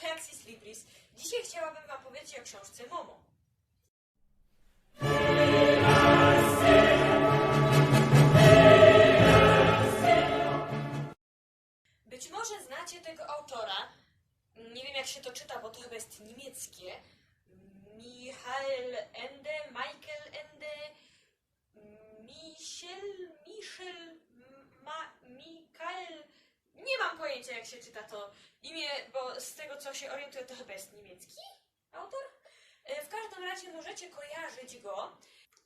kanale Axis Libris. Dzisiaj chciałabym Wam powiedzieć o książce Momo. Być może znacie tego autora. Nie wiem jak się to czyta, bo to chyba jest niemieckie. Michael Ende, Michael Ende, Michel, Michel, Ma, Mikael. Nie mam pojęcia jak się czyta to imię, bo z tego co się orientuję to chyba jest niemiecki autor. E, W każdym razie możecie kojarzyć go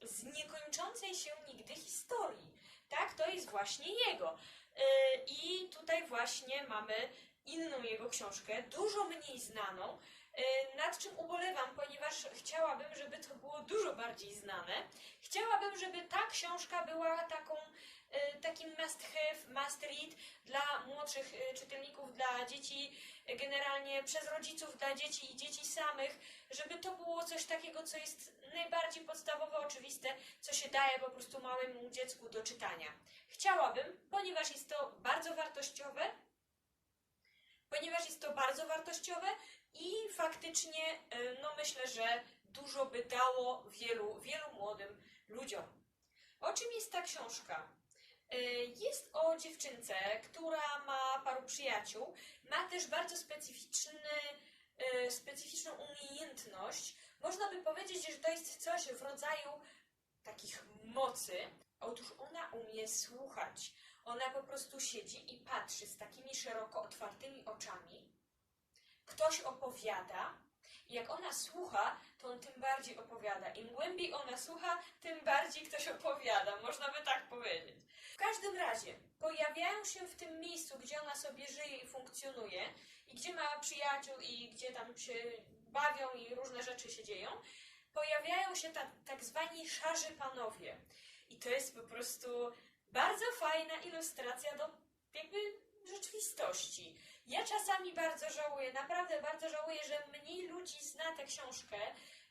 z niekończącej się nigdy historii. Tak, to jest właśnie jego. E, I tutaj właśnie mamy inną jego książkę, dużo mniej znaną, e, nad czym ubolewam, ponieważ chciałabym, żeby to było dużo bardziej znane. Chciałabym, żeby ta książka była taką, takim must have, must read dla młodszych e, czytelników, dla dzieci, e, generalnie przez rodziców, dla dzieci i dzieci samych, żeby to było coś takiego, co jest najbardziej podstawowe, oczywiste, co się daje po prostu małemu dziecku do czytania. Chciałabym, ponieważ jest to bardzo wartościowe, ponieważ jest to bardzo wartościowe i faktycznie, no myślę, że dużo by dało wielu, wielu młodym ludziom. O czym jest ta książka? E, Jest o dziewczynce, która ma paru przyjaciół, ma też bardzo specyficzny, e, specyficzną umiejętność. Można by powiedzieć, że to jest coś w rodzaju takich mocy. Otóż ona umie słuchać. Ona po prostu siedzi i patrzy z takimi szeroko otwartymi oczami. Ktoś opowiada, jak ona słucha, to on tym bardziej opowiada. Im głębiej ona słucha, tym bardziej ktoś opowiada. Można by tak powiedzieć. W każdym razie, pojawiają się w tym miejscu, gdzie ona sobie żyje i funkcjonuje, i gdzie ma przyjaciół, i gdzie tam się bawią, i różne rzeczy się dzieją, pojawiają się ta, tak zwani szarzy panowie. I to jest po prostu bardzo fajna ilustracja do jakby rzeczywistości. Ja czasami bardzo żałuję, naprawdę bardzo żałuję, że mniej ludzi zna tę książkę,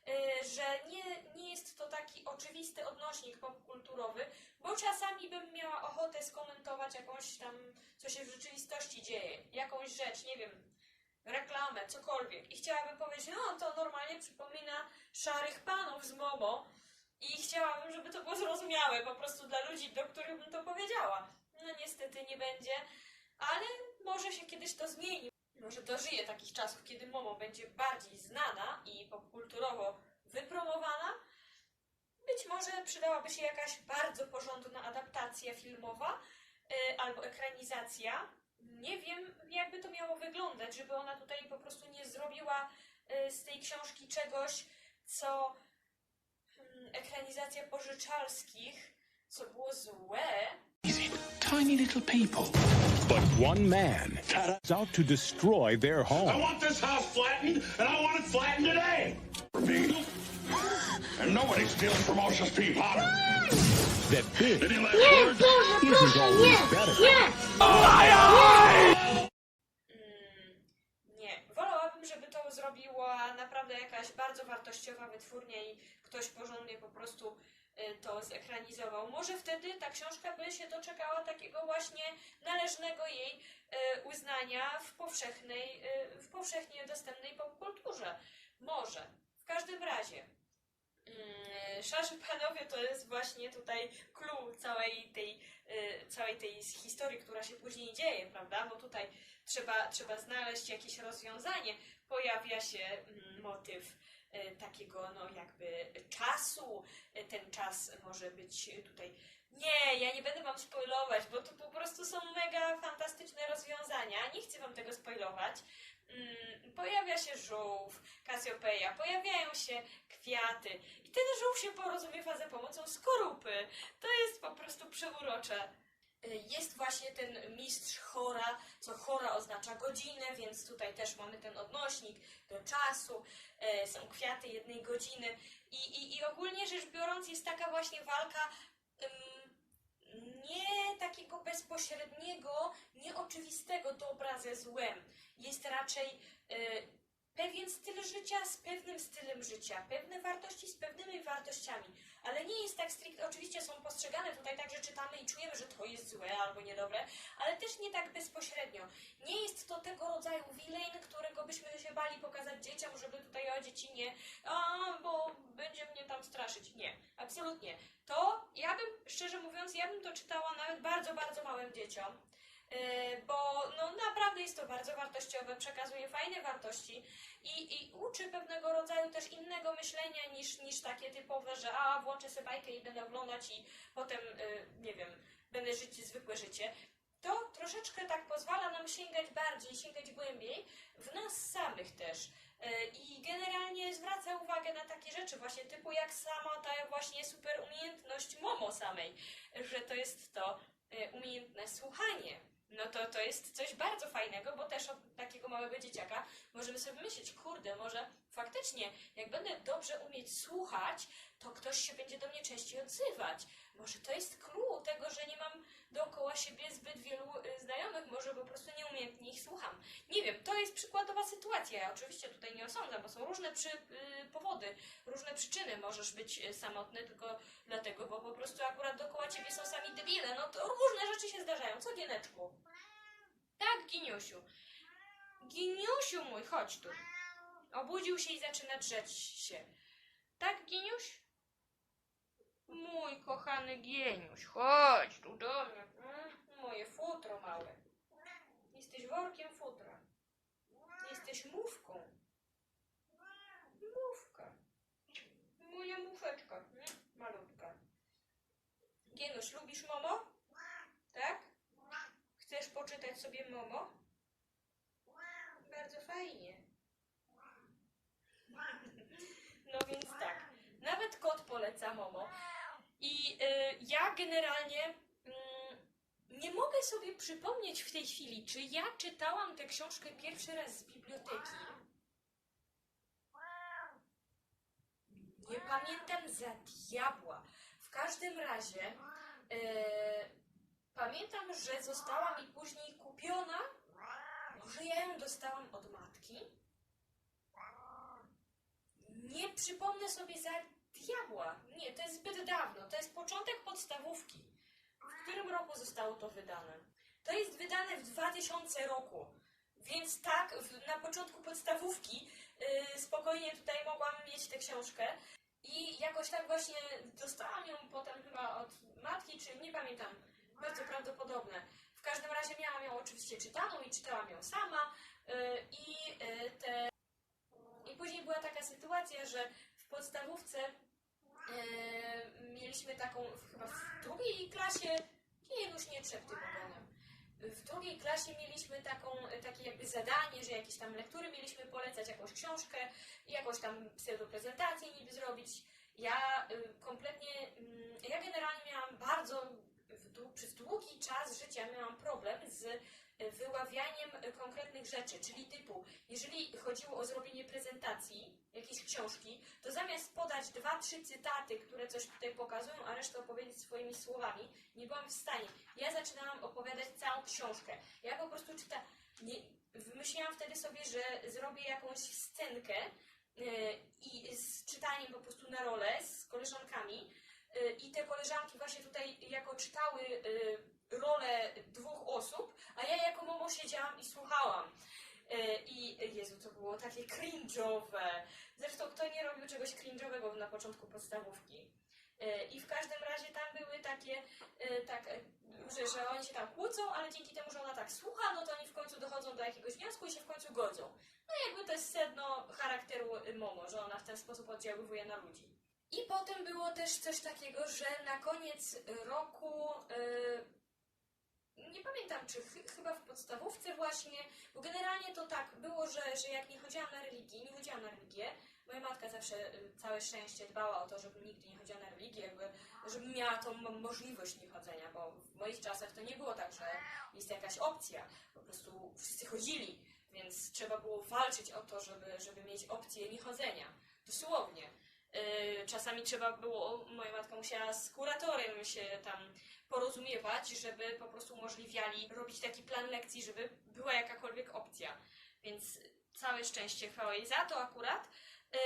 y, że nie, nie jest to taki oczywisty odnośnik popkulturowy, bo czasami bym miała ochotę skomentować jakąś tam, co się w rzeczywistości dzieje, jakąś rzecz, nie wiem, reklamę, cokolwiek. I chciałabym powiedzieć, no to normalnie przypomina szarych panów z Momo i chciałabym, żeby to było zrozumiałe po prostu dla ludzi, do których bym to powiedziała. No niestety nie będzie, ale może się kiedyś to zmieni. Może dożyję takich czasów, kiedy Momo będzie bardziej znana i popkulturowo wypromowana. Być może przydałaby się jakaś bardzo porządna adaptacja filmowa y, albo ekranizacja. Nie wiem, jakby to miało wyglądać, żeby ona tutaj po prostu nie zrobiła y, z tej książki czegoś, co mm, ekranizacja pożyczalskich, co było złe, Tiny little people. But one man is out to destroy their I home. want this house flattened, and I want it flattened today. For me. And nobody's stealing from Osha's pea pot. That big isn't always better. Mm, nie. Wolałabym, żeby to zrobiła naprawdę jakaś bardzo wartościowa wytwórnia i ktoś porządnie po prostu to zekranizował. Może wtedy ta książka by się doczekała takiego właśnie należnego jej y, uznania w powszechnej, y, w powszechnie dostępnej popkulturze. Może. W każdym razie. Mm, Szarzy panowie to jest właśnie tutaj clue całej tej, y, całej tej historii, która się później dzieje, prawda? Bo tutaj trzeba, trzeba znaleźć jakieś rozwiązanie. Pojawia się mm, motyw y, takiego, no jakby czasu. Y, Ten czas może być tutaj. Nie, ja nie będę wam spoilować, bo to po prostu są mega fantastyczne rozwiązania. Nie chcę wam tego spoilować. Mm, Pojawia się żółw, Kasiopeja, pojawiają się kwiaty i ten żółw się porozumiewa za pomocą skorupy. To jest po prostu przeurocze. Y, Jest właśnie ten mistrz chora, co chora oznacza godzinę, więc tutaj też mamy ten odnośnik do czasu. E, Są kwiaty jednej godziny i, i, i ogólnie rzecz biorąc jest taka właśnie walka nie takiego bezpośredniego, nieoczywistego dobra ze złem. Jest raczej y, pewien styl życia z pewnym stylem życia, pewne wartości z pewnymi wartościami, ale nie jest tak stricte, oczywiście są postrzegane tutaj tak, że czytamy i czujemy, że to jest złe albo niedobre, ale też nie tak bezpośrednio. Nie jest to tego rodzaju villain, którego byśmy się bali pokazać dzieciom, żeby tutaj o dzieci nie, a, bo będzie mnie tam straszyć. Nie, absolutnie. To ja bym, szczerze mówiąc, ja bym to czytała nawet bardzo, bardzo małym dzieciom. Yy, bo no, naprawdę jest to bardzo wartościowe, przekazuje fajne wartości i, i uczy pewnego rodzaju też innego myślenia niż, niż takie typowe, że a włączę sobie bajkę i będę oglądać i potem, yy, nie wiem, będę żyć zwykłe życie. To troszeczkę tak pozwala nam sięgać bardziej, sięgać głębiej w nas samych też. Yy, I generalnie zwraca uwagę na takie rzeczy właśnie typu jak sama ta właśnie super umiejętność Momo samej, że to jest to umiejętne słuchanie. No to to jest coś bardzo fajnego, bo też od takiego małego dzieciaka możemy sobie myśleć, kurde, może faktycznie, jak będę dobrze umieć słuchać, to ktoś się będzie do mnie częściej odzywać. Może to jest clue tego, że nie mam dookoła siebie zbyt wielu y, znajomych, może po prostu nieumiejętnie ich słucham. Nie wiem, to jest przykładowa sytuacja. Ja oczywiście tutaj nie osądzam, bo są różne przy, y, powody, różne przyczyny. Możesz być y, samotny tylko dlatego, bo po prostu akurat dookoła ciebie są sami debile. No to różne rzeczy się zdarzają. Co, Gieneczku? Tak, Giniusiu. Giniusiu mój, chodź tu. Obudził się i zaczyna drzeć się. Tak, Giniuś? Mój kochany Gieniuś, chodź tu do mnie. Mm, Moje futro małe. Jesteś workiem futra. Jesteś mówką. Mówka. Moja mufeczka. Mm, Malutka. Gienuś, lubisz Momo? Tak? Chcesz poczytać sobie Momo? Bardzo fajnie. No więc tak. Nawet kot poleca Momo. I y, ja generalnie mm, nie mogę sobie przypomnieć w tej chwili, czy ja czytałam tę książkę pierwszy raz z biblioteki. Nie pamiętam za diabła. W każdym razie y, pamiętam, że została mi później kupiona. Może ja ją dostałam od matki? Nie przypomnę sobie za diabła. Nie, to jest zbyt dawno. To jest początek podstawówki. W którym roku zostało to wydane? To jest wydane w 2000 roku. Więc tak, w, na początku podstawówki yy, spokojnie tutaj mogłam mieć tę książkę. I jakoś tak właśnie dostałam ją potem chyba od matki, czy nie pamiętam. Bardzo prawdopodobne. W każdym razie miałam ją oczywiście czytaną i czytałam ją sama. Yy, I yy, te i później była taka sytuacja, że w podstawówce e, mieliśmy taką, chyba w drugiej klasie, nie, już nie trzep tym ogonem. W drugiej klasie mieliśmy taką, takie jakby zadanie, że jakieś tam lektury mieliśmy polecać, jakąś książkę, jakąś tam pseudoprezentację niby zrobić. Ja y, kompletnie, mm, ja generalnie miałam bardzo, przez długi czas życia miałam problem z wyławianiem konkretnych rzeczy, czyli typu, jeżeli chodziło o zrobienie prezentacji jakiejś książki, to zamiast podać dwa, trzy cytaty, które coś tutaj pokazują, a resztę opowiedzieć swoimi słowami, nie byłam w stanie. Ja zaczynałam opowiadać całą książkę. Ja po prostu czyta, nie, wymyśliłam wtedy sobie, że zrobię jakąś scenkę y, i z czytaniem po prostu na rolę z koleżankami y, i te koleżanki właśnie tutaj jako czytały y, rolę dwóch osób, a ja jako Momo siedziałam i słuchałam. E, I Jezu, to było takie cringe'owe. Zresztą kto nie robił czegoś cringe'owego na początku podstawówki? E, I w każdym razie tam były takie, e, tak, że, że oni się tam kłócą, ale dzięki temu, że ona tak słucha, no to oni w końcu dochodzą do jakiegoś wniosku i się w końcu godzą. No jakby to jest sedno charakteru y, Momo, że ona w ten sposób oddziaływuje na ludzi. I potem było też coś takiego, że na koniec roku y, nie pamiętam, czy ch- chyba w podstawówce właśnie, bo generalnie to tak było, że, że jak nie chodziłam na religię, nie chodziłam na religię, moja matka zawsze y, całe szczęście dbała o to, żebym nigdy nie chodziła na religię, jakby, żebym miała tą mo- możliwość niechodzenia, bo w moich czasach to nie było tak, że jest jakaś opcja, po prostu wszyscy chodzili, więc trzeba było walczyć o to, żeby, żeby mieć opcję niechodzenia, dosłownie. Y, Czasami trzeba było, moja matka musiała z kuratorem się tam porozumiewać, żeby po prostu umożliwiali robić taki plan lekcji, żeby była jakakolwiek opcja. Więc całe szczęście, chwała jej za to akurat. Yy,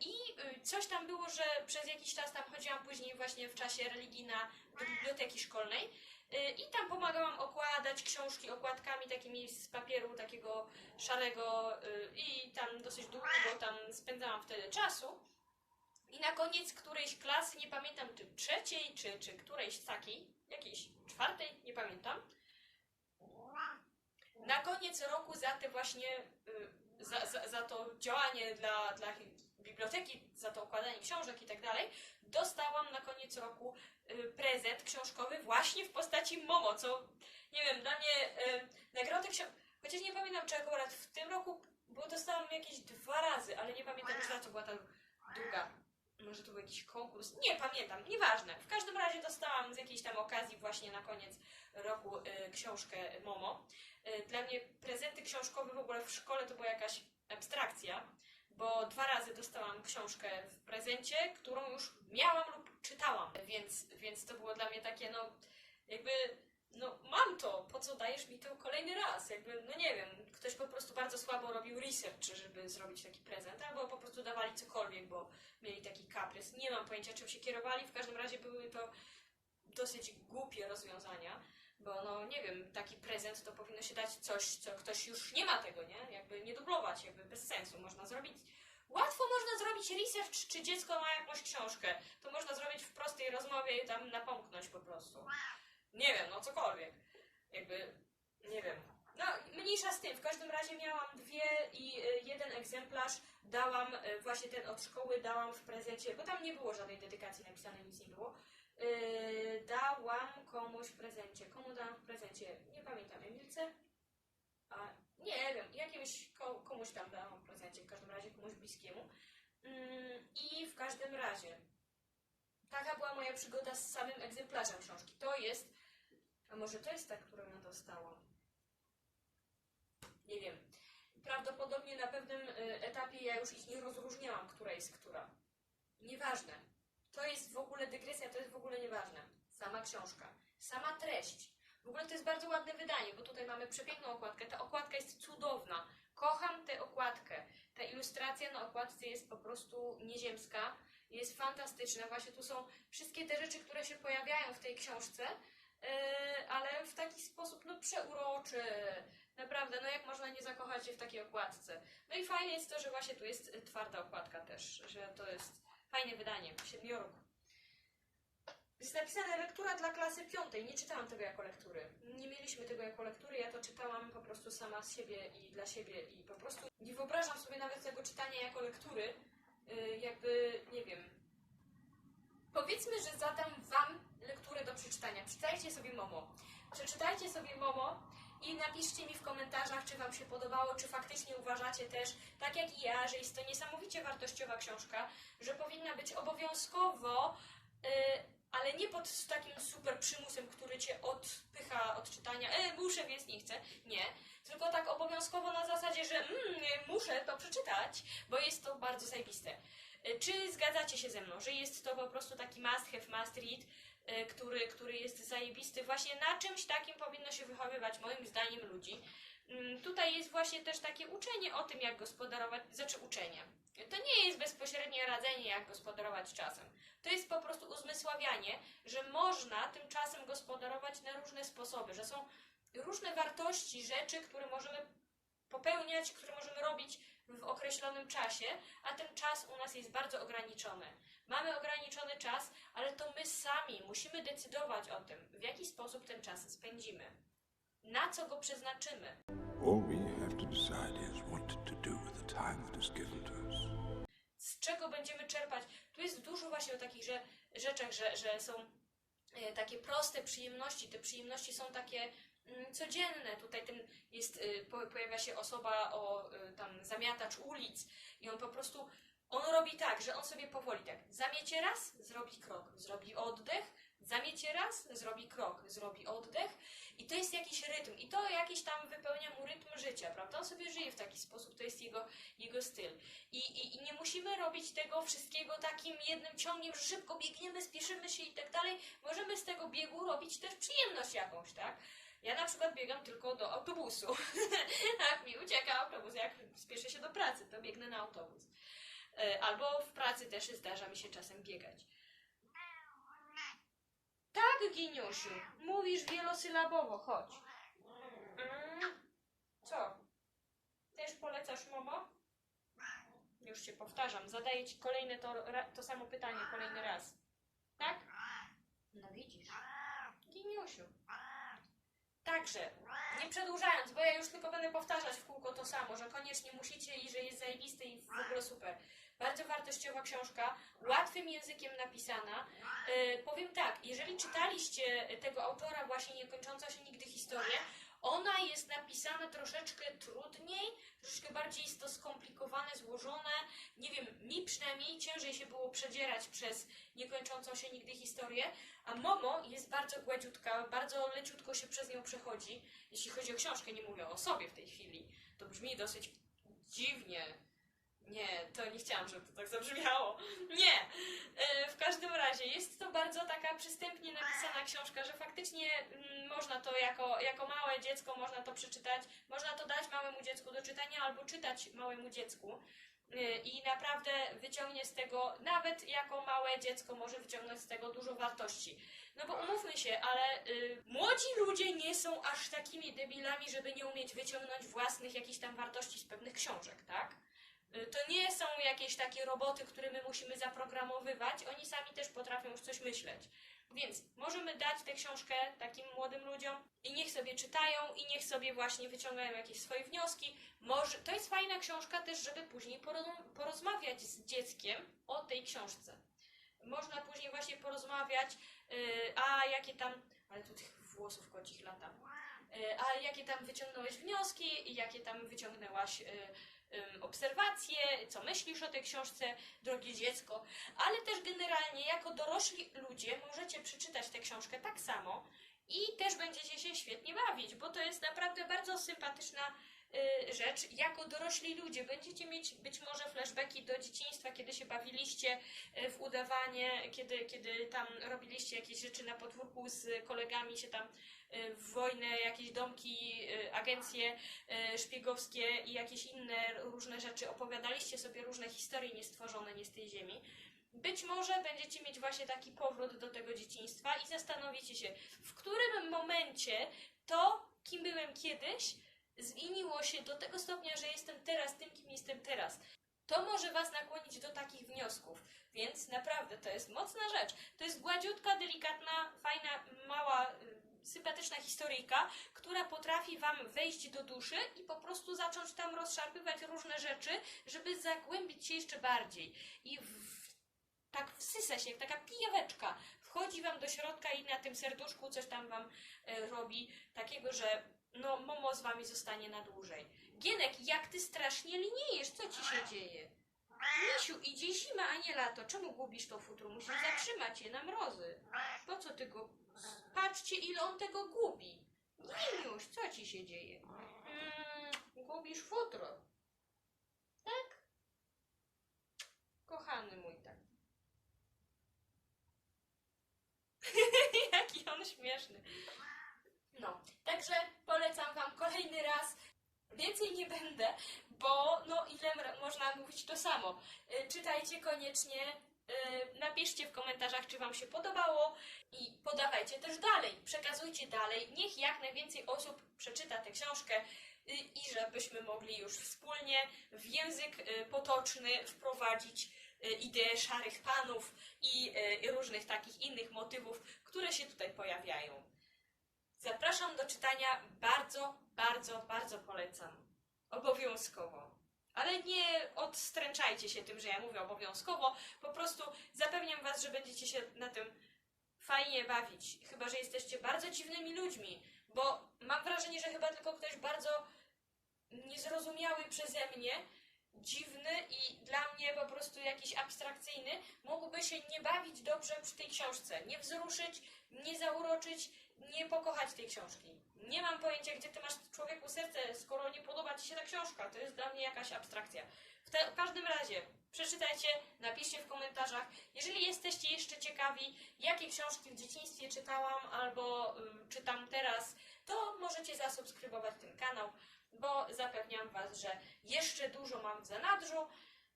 I yy, coś tam było, że przez jakiś czas tam chodziłam później właśnie w czasie religii na, do biblioteki szkolnej Y, I tam pomagałam okładać książki okładkami takimi z papieru takiego szarego y, i tam dosyć długo tam spędzałam wtedy czasu. I na koniec którejś klasy, nie pamiętam czy trzeciej, czy, czy którejś takiej, jakiejś czwartej, nie pamiętam. Na koniec roku za te właśnie, y, za, za, za to działanie dla, dla biblioteki, za to układanie książek i tak dalej, dostałam na koniec roku y, prezent książkowy właśnie w postaci Momo, co nie wiem, dla mnie y, nagrody książki, chociaż nie pamiętam czy akurat w tym roku, bo dostałam jakieś dwa razy, ale nie pamiętam już za co była ta druga. Może to był jakiś konkurs, nie pamiętam, nieważne. W każdym razie dostałam z jakiejś tam okazji właśnie na koniec roku y, książkę Momo. Y, Dla mnie prezenty książkowe w ogóle w szkole to była jakaś abstrakcja, bo dwa razy dostałam książkę w prezencie, którą już miałam lub czytałam, więc, więc to było dla mnie takie, no jakby, no mam to, po co dajesz mi to kolejny raz? Jakby, no nie wiem, ktoś po prostu bardzo słabo robił research, żeby zrobić taki prezent, albo po prostu dawali cokolwiek, bo mieli taki kaprys. Nie mam pojęcia, czym się kierowali, w każdym razie były to dosyć głupie rozwiązania. Bo no nie wiem, taki prezent to powinno się dać coś, co ktoś już nie ma tego, nie? Jakby nie dublować, jakby bez sensu. Można zrobić. Łatwo można zrobić research, czy dziecko ma jakąś książkę. To można zrobić w prostej rozmowie i tam napomknąć po prostu. Nie wiem, no cokolwiek. Jakby, nie wiem. No, mniejsza z tym. W każdym razie miałam dwie i y, jeden egzemplarz dałam, y, właśnie ten od szkoły dałam w prezencie, bo tam nie było żadnej dedykacji napisanej, nic nie było. Yy, dałam komuś w prezencie. Komu dałam w prezencie? Nie pamiętam. Emilce? A, nie wiem. Jakimś ko komuś tam dałam w prezencie. W każdym razie komuś bliskiemu. Yy, I w każdym razie taka była moja przygoda z samym egzemplarzem książki. To jest... A może to jest ta, którą ja dostałam? Nie wiem. Prawdopodobnie na pewnym y, etapie ja już ich nie rozróżniałam, która jest która. Nieważne. To jest w ogóle dygresja, to jest w ogóle nieważne. Sama książka, sama treść. W ogóle to jest bardzo ładne wydanie, bo tutaj mamy przepiękną okładkę. Ta okładka jest cudowna. Kocham tę okładkę. Ta ilustracja na okładce jest po prostu nieziemska. Jest fantastyczna. Właśnie tu są wszystkie te rzeczy, które się pojawiają w tej książce, yy, ale w taki sposób no przeuroczy. Naprawdę, no jak można nie zakochać się w takiej okładce. No i fajne jest to, że właśnie tu jest y, twarda okładka też, że to jest fajne wydanie, siedmioruk. Jest napisane lektura dla klasy piątej. Nie czytałam tego jako lektury. Nie mieliśmy tego jako lektury, ja to czytałam po prostu sama z siebie i dla siebie i po prostu nie wyobrażam sobie nawet tego czytania jako lektury. Yy, jakby, nie wiem. Powiedzmy, że zadam Wam lekturę do przeczytania. Przeczytajcie sobie Momo. Przeczytajcie sobie Momo i napiszcie mi w komentarzach, czy Wam się podobało, czy faktycznie uważacie też, tak jak i ja, że jest to niesamowicie wartościowa książka, że powinna być obowiązkowo, y, ale nie pod takim super przymusem, który Cię odpycha od czytania, e, muszę, więc nie chcę, nie, tylko tak obowiązkowo na zasadzie, że mm, muszę to przeczytać, bo jest to bardzo zajebiste. Y, Czy zgadzacie się ze mną, że jest to po prostu taki must have, must read, y, który, który jest zajebisty. Właśnie na czymś takim powinno się wychowywać, moim zdaniem, ludzi. Mm, Tutaj jest właśnie też takie uczenie o tym, jak gospodarować, znaczy uczenie. To nie jest bezpośrednie radzenie, jak gospodarować czasem. To jest po prostu uzmysławianie, że można tym czasem gospodarować na różne sposoby, że są różne wartości, rzeczy, które możemy popełniać, które możemy robić w określonym czasie, a ten czas u nas jest bardzo ograniczony. Mamy ograniczony czas, ale to my sami musimy decydować o tym, w jaki sposób ten czas spędzimy. Na co go przeznaczymy. Z czego będziemy czerpać. Tu jest dużo właśnie o takich że, rzeczach, że, że są e, takie proste przyjemności. Te przyjemności są takie mm, codzienne. Tutaj ten jest, po, pojawia się osoba o y, tam zamiatacz ulic i on po prostu on robi tak, że on sobie powoli tak zamiecie raz, zrobi krok, zrobi oddech, zamiecie raz, zrobi krok, zrobi oddech i to jest jakiś rytm i to jakiś tam wypełnia mu rytm życia, prawda? On sobie żyje w taki sposób, to jest jego, jego styl. I, i, I nie musimy robić tego wszystkiego takim jednym ciągiem, że szybko biegniemy, spieszymy się i tak dalej. Możemy z tego biegu robić też przyjemność jakąś, tak? Ja na przykład biegam tylko do autobusu. jak mi ucieka autobus, jak spieszę się do pracy, to biegnę na autobus. E, Albo w pracy też zdarza mi się czasem biegać. Tak, Giniusiu, mówisz wielosylabowo, chodź. Mm, co? Też polecasz Momo? Już cię powtarzam, zadaję ci kolejne to, to samo pytanie kolejny raz. Tak? No widzisz. Giniusiu. Także, nie przedłużając, bo ja już tylko będę powtarzać w kółko to samo, że koniecznie musicie i że jest zajebisty i w ogóle super. Bardzo wartościowa książka, łatwym językiem napisana. E, powiem tak, jeżeli czytaliście tego autora właśnie Niekończąca się nigdy historię, ona jest napisana troszeczkę trudniej, troszeczkę bardziej jest to skomplikowane, złożone. Nie wiem, mi przynajmniej ciężej się było przedzierać przez Niekończącą się nigdy historię, a Momo jest bardzo gładziutka, bardzo leciutko się przez nią przechodzi. Jeśli chodzi o książkę, nie mówię o sobie w tej chwili. To brzmi dosyć dziwnie. Nie, to nie chciałam, żeby to tak zabrzmiało. Nie! E, w każdym razie jest to bardzo taka przystępnie napisana książka, że faktycznie mm, można to jako, jako małe dziecko, można to przeczytać, można to dać małemu dziecku do czytania albo czytać małemu dziecku. E, I naprawdę wyciągnie z tego, nawet jako małe dziecko może wyciągnąć z tego dużo wartości. No bo umówmy się, ale y, młodzi ludzie nie są aż takimi debilami, żeby nie umieć wyciągnąć własnych jakichś tam wartości z pewnych książek, tak? Y, To nie są jakieś takie roboty, które my musimy zaprogramowywać, oni sami też potrafią już coś myśleć. Więc możemy dać tę książkę takim młodym ludziom i niech sobie czytają i niech sobie właśnie wyciągają jakieś swoje wnioski. Może, to jest fajna książka też, żeby później poro- porozmawiać z dzieckiem o tej książce. Można później właśnie porozmawiać, y, a jakie tam, ale tu tych włosów kocich lata, Y, a jakie tam wyciągnąłeś wnioski, jakie tam wyciągnęłaś obserwacje, co myślisz o tej książce, drogie dziecko, ale też generalnie jako dorośli ludzie możecie przeczytać tę książkę tak samo i też będziecie się świetnie bawić, bo to jest naprawdę bardzo sympatyczna rzecz. Jako dorośli ludzie będziecie mieć być może flashbacki do dzieciństwa, kiedy się bawiliście y, w udawanie, kiedy, kiedy tam robiliście jakieś rzeczy na podwórku z kolegami, się tam y, w wojnę, jakieś domki, y, agencje y, szpiegowskie i jakieś inne różne rzeczy, opowiadaliście sobie różne historie niestworzone, nie z tej ziemi. Być może będziecie mieć właśnie taki powrót do tego dzieciństwa i zastanowicie się, w którym momencie to, kim byłem kiedyś, zmieniło się do tego stopnia, że jestem teraz tym, kim jestem teraz. To może Was nakłonić do takich wniosków, więc naprawdę to jest mocna rzecz. To jest gładziutka, delikatna, fajna, mała, y, sympatyczna historyjka, która potrafi Wam wejść do duszy i po prostu zacząć tam rozszarpywać różne rzeczy, żeby zagłębić się jeszcze bardziej. I w, tak wsysa się, jak taka pijaweczka. Wchodzi Wam do środka i na tym serduszku coś tam Wam e, robi takiego, że no Momo z Wami zostanie na dłużej. Gienek, jak Ty strasznie liniejesz, co Ci się dzieje? Misiu, idzie zima, a nie lato. Czemu gubisz to futro? Musisz zatrzymać je na mrozy. Po co Ty go... Patrzcie, ile on tego gubi. Giniuś, co Ci się dzieje? Mm, gubisz futro. Tak? Kochany mój tak. Jaki on śmieszny. No, także polecam Wam kolejny raz. Więcej nie będę, bo no ile można mówić to samo. Y, Czytajcie koniecznie, y, napiszcie w komentarzach, czy Wam się podobało i podawajcie też dalej, przekazujcie dalej. Niech jak najwięcej osób przeczyta tę książkę y, i żebyśmy mogli już wspólnie w język potoczny wprowadzić ideę szarych panów i różnych takich innych motywów, które się tutaj pojawiają. Zapraszam do czytania, bardzo, bardzo, bardzo polecam. Obowiązkowo. Ale nie odstręczajcie się tym, że ja mówię obowiązkowo, po prostu zapewniam Was, że będziecie się na tym fajnie bawić. Chyba, że jesteście bardzo dziwnymi ludźmi, bo mam wrażenie, że chyba tylko ktoś bardzo niezrozumiały przeze mnie, dziwny i dla mnie po prostu jakiś abstrakcyjny, mógłby się nie bawić dobrze przy tej książce, nie wzruszyć, nie zauroczyć, nie pokochać tej książki. Nie mam pojęcia, gdzie ty masz człowieku serce, skoro nie podoba ci się ta książka. To jest dla mnie jakaś abstrakcja. W, te, w każdym razie, przeczytajcie, napiszcie w komentarzach. Jeżeli jesteście jeszcze ciekawi, jakie książki w dzieciństwie czytałam albo y, czytam teraz, to możecie zasubskrybować ten kanał, bo zapewniam Was, że jeszcze dużo mam w zanadrzu.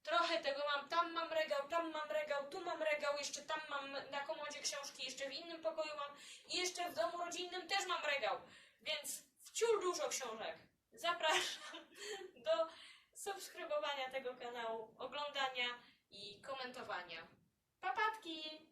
Trochę tego mam, tam mam regał, tam mam regał, tu mam regał, jeszcze tam mam na komodzie książki, jeszcze w innym pokoju mam i jeszcze w domu rodzinnym też mam regał. Więc wciul dużo książek. Zapraszam do subskrybowania tego kanału, oglądania i komentowania. Papatki!